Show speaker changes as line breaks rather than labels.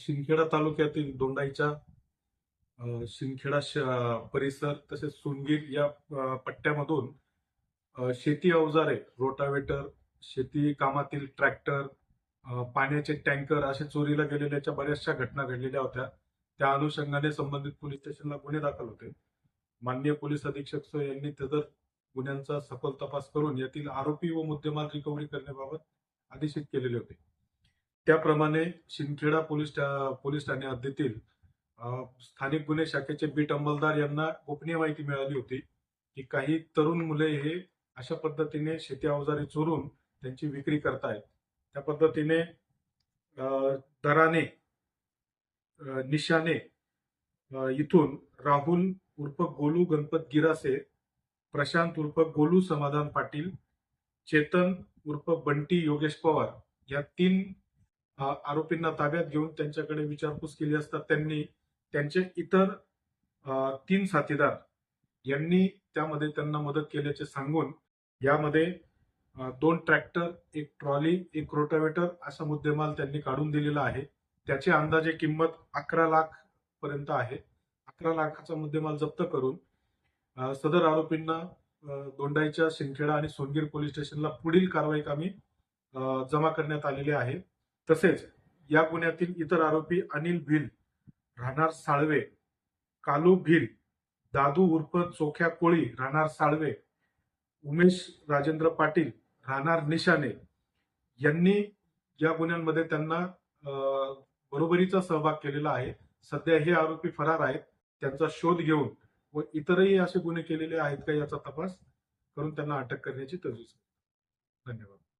शिंदखेडा तालुक्यातील दोंडाईच्या शिंदखेडा श- परिसर तसेच सोनगीर या पट्ट्यामधून शेती अवजारे रोटावेटर शेती कामातील ट्रॅक्टर पाण्याचे टँकर असे चोरीला गेलेल्याच्या बऱ्याचशा घटना घडलेल्या होत्या. त्या अनुषंगाने संबंधित पोलीस स्टेशनला गुन्हे दाखल होते. माननीय पोलीस अधीक्षक सो यांनी तदर गुन्ह्यांचा सखोल तपास करून यातील आरोपी व मुद्देमाल रिकव्हरी करण्याबाबत आदेशित केलेले होते. त्याप्रमाणे शिंदखेडा पोलीस ठा- पोलीस ठाणे हद्दीतील स्थानिक गुन्हे शाखेचे बीट अंमलदार यांना गोपनीय माहिती मिळाली होती की काही तरुण मुले हे अशा पद्धतीने शेती अवजारे चोरून त्यांची विक्री करतायत. त्या पद्धतीने दराने निशाने इथून राहुल उर्फ गोलू गणपत गिरासे प्रशांत उर्फ गोलू समाधान पाटील चेतन उर्फ बंटी योगेश पवार या तीन आरोपींना ताब्यात घेऊन त्यांच्याकडे विचारपूस केली असता त्यांनी त्यांचे इतर तीन साथीदार यांनी त्यामध्ये त्यांना मदत केल्याचे सांगून यामध्ये दोन ट्रॅक्टर एक ट्रॉली एक रोटावेटर असा मुद्देमाल त्यांनी काढून दिलेला आहे. त्याची अंदाजे किंमत अकरा लाख पर्यंत आहे. अकरा लाखाचा मुद्देमाल जप्त करून सदर आरोपींना दोंडाईच्या शिंदखेडा आणि सोनगीर पोलीस स्टेशनला पुढील कारवाई कामी जमा करण्यात आलेली आहे. तसेच या गुन्ह्यातील इतर आरोपी अनिल भिल राहणार साळवे कालू भिल दादू उर्फ चोख्या कोळी राहणार साळवे उमेश राजेंद्र पाटील राहणार निशाने यांनी या गुन्ह्यांमध्ये त्यांना बरोबरीचा सहभाग केलेला आहे. सध्या हे आरोपी फरार आहेत. त्यांचा शोध घेऊन व इतरही असे गुन्हे केलेले आहेत का याचा तपास करून त्यांना अटक करण्याची तजवीज धन्यवाद.